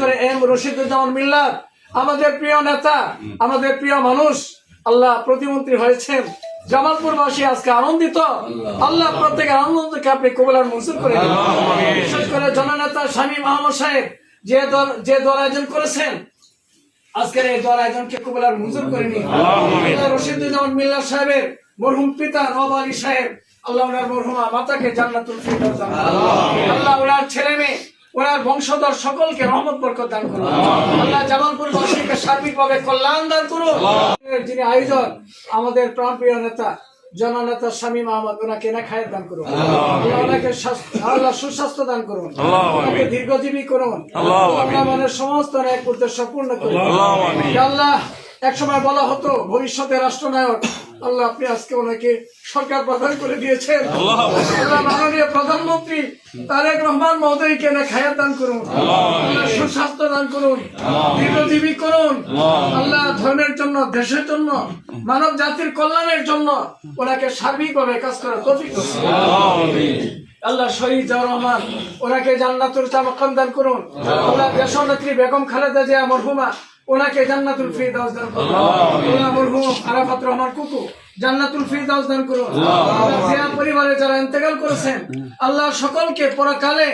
করে এম রশিদুজ্জামান মিল্লাত, আমাদের প্রিয় নেতা, আমাদের প্রিয় মানুষ, আল্লাহ প্রতিমন্ত্রী হয়েছেন। জামালপুরবাসী আজকে আনন্দিত। আল্লাহ প্রত্যেকের আনন্দকে আপনি কবলার মঞ্জুর করে বিশেষ করে জননেতা স্বামী মাহমুদ সাহেব, যে দল যে দল আয়োজন করেছেন, আজকের এই দল আয়োজনকে কবলার মঞ্জুর করে নিন। রশিদুজ্জামান মিল্লাত সাহেবের মরহুম পিতা নব আলী সাহেব, আল্লাহ ওনার মরহুমা মাতাকে জান্নাতুল ফিরদাউস আল্লাহ ওনার ছেলে মেয়ে ওনার বংশধর সকলকে রহমত বরকত দান করুন। আল্লাহ জামালপুর বাসীকে সার্বিকভাবে কল্যাণ দান করুন যিনি আয়োজন আমাদের প্রাণপ্রিয় নেতা জননেতা শামীম আহমদ ওনাকে না খায়ের দান করুন ওনাকে আল্লাহ সুস্বাস্থ্য দান করুন। ওনাকে দীর্ঘজীবী করুন। আল্লাহ মনের সমস্ত ন্যায় উদ্দেশ্য পূর্ণ করুন। আল্লাহ। এক সময় বলা হতো ভবিষ্যতে রাষ্ট্রনায়ক। আল্লাহ আপনি আজকে ওনাকে সরকার প্রদান করে দিয়েছেন। আল্লাহ মাননীয় প্রধানমন্ত্রী তারেক রহমান মহোদয়কে না খায়াত দান করুন। সুস্বাস্থ্য দান করুন। দীর্ঘজীবী করুন। আল্লাহ। ধর্মের জন্য দেশের জন্য মানব জাতির কল্যাণের জন্য ওনাকে সার্বিকভাবে কাজ করার তৌফিক আল্লাহ। শহীদ জিয়াউর রহমান ওনাকে জান্নাতুল তামাক্কাম দান করুন। আল্লাহ। দেশনেত্রী বেগম খালেদা জিয়া মরহুমা ওনাকে জান্নাতুল ফিরদাউস দান করুন আল্লাহ মরহুম আরাফাত রহমান কুকু জান্নাতুল ফিরদাউস দান করুন আল্লাহ জিয়া পরিবারে যারা ইন্তেকাল করেছেন আল্লাহ সকলকে পরকালে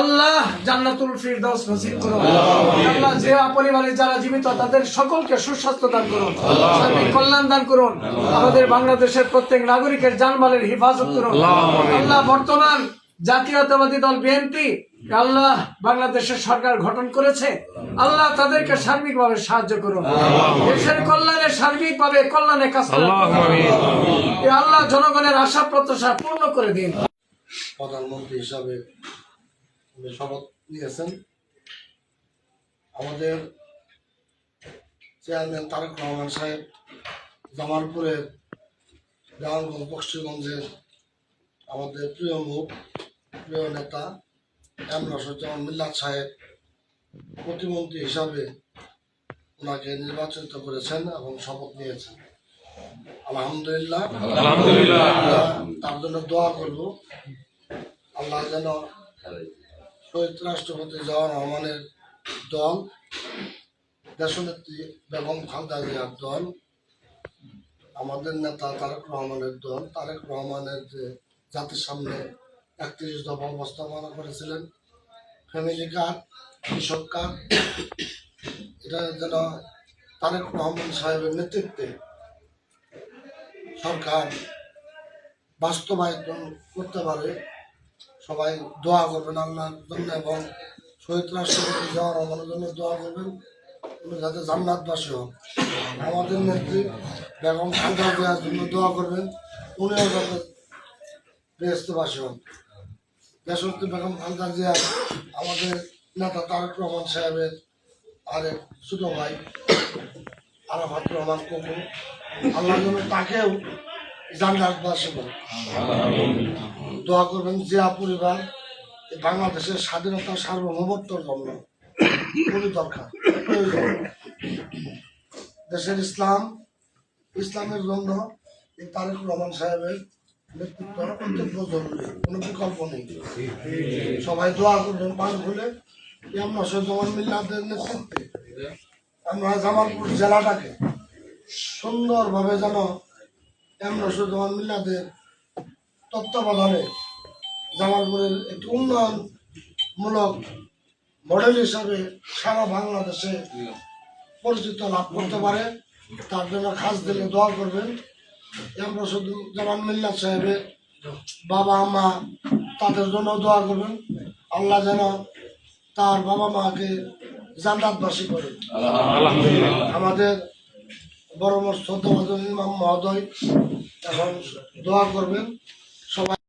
আল্লাহ জান্নাতুল ফিরদাউস নসিব করুন আল্লাহ জিয়া পরিবারে যারা জীবিত তাদের সকলকে সুস্বাস্থ্য দান করুন সার্বিক কল্যাণ দান করুন আমাদের বাংলাদেশের প্রত্যেক নাগরিকের জানমালের হেফাজত করুন আল্লাহ বর্তমান জাতীয়তাবাদী দল বিএনপি আল্লাহ বাংলাদেশের সরকার গঠন করেছে। আল্লাহ তাদেরকে সার্বিকভাবে সাহায্য করুন। দেশের কল্যাণে সার্বিকভাবে কল্যাণে কাজ আল্লাহ জনগণের আশা প্রত্যাশা পূর্ণ করে দিন। প্রধানমন্ত্রী হিসাবে শপথ নিয়েছেন। আমাদের চেয়ারম্যান তারেক রহমান সাহেব জামালপুরের দেওয়ানগঞ্জ বক্সিগঞ্জের আমাদের প্রিয় মুখ প্রিয় নেতা এম রসজ্জামান মিল্লাত সাহেব প্রতিমন্ত্রী হিসাবে ওনাকে নির্বাচিত করেছেন এবং শপথ নিয়েছেন। আলহামদুলিল্লাহ। তার জন্য দোয়া করব। আল্লাহ যেন শহীদ রাষ্ট্রপতি জওয়ান রহমানের দল দেশনেত্রী বেগম খালদা জিয়ার দল আমাদের নেতা তারেক রহমানের দল তারেক রহমানের যে জাতির সামনে একত্রিশ দফা উপস্থাপনা করেছিলেন। ফ্যামিলি কার্ড, কৃষক কার্ড, এটা যেন তারেক রহমান সাহেবের নেতৃত্বে সরকার বাস্তবায়িত করতে পারে। সবাই দোয়া করবেন আল্লাহর জন্য এবং শহীদ রাষ্ট্রপতি যাওয়ার রহমানের জন্য দোয়া করবেন। যাতে জান্নাতবাসী হন। আমাদের নেত্রী বেগম খালদা জিয়ার জন্য দোয়া করবেন। উনিও যাতে বেহস্তবাসী হন। দেশত্রী বেগম খালদা জিয়া, আমাদের নেতা তারেক রহমান সাহেবের আরেক ছোট ভাই, আরাফাত রহমান কুকুর আল্লাহ যেন তাকেও জান্নাতবাসী দোয়া করবেন জিয়া পরিবার বাংলাদেশের স্বাধীনতা সার্বভৌমত্বর জন্য খুবই দরকার দেশের ইসলাম, ইসলামের জন্য তারেক রহমান সাহেবের অত্যন্ত জরুরি কোনো বিকল্প নেই সবাই দোয়া করবেন খুলে মিল্লাদের নেতৃত্বে জামালপুর জেলাটাকে সুন্দরভাবে যেন আমরা সৈয়দ মিল্লাদের তত্ত্বাবধানে জামালপুরের একটি উন্নয়নমূলক মডেল হিসাবে সারা বাংলাদেশে পরিচিত লাভ করতে পারে তার জন্য খাস দিলে দোয়া করবেন আমরা শুধু জামান মিল্লা সাহেবের বাবা মা তাদের জন্য দোয়া করবেন। আল্লাহ যেন তার বাবা মাকে জান্নাতবাসী করে। আমাদের বড় মস্ত ইমাম মহোদয় এখন দোয়া করবেন।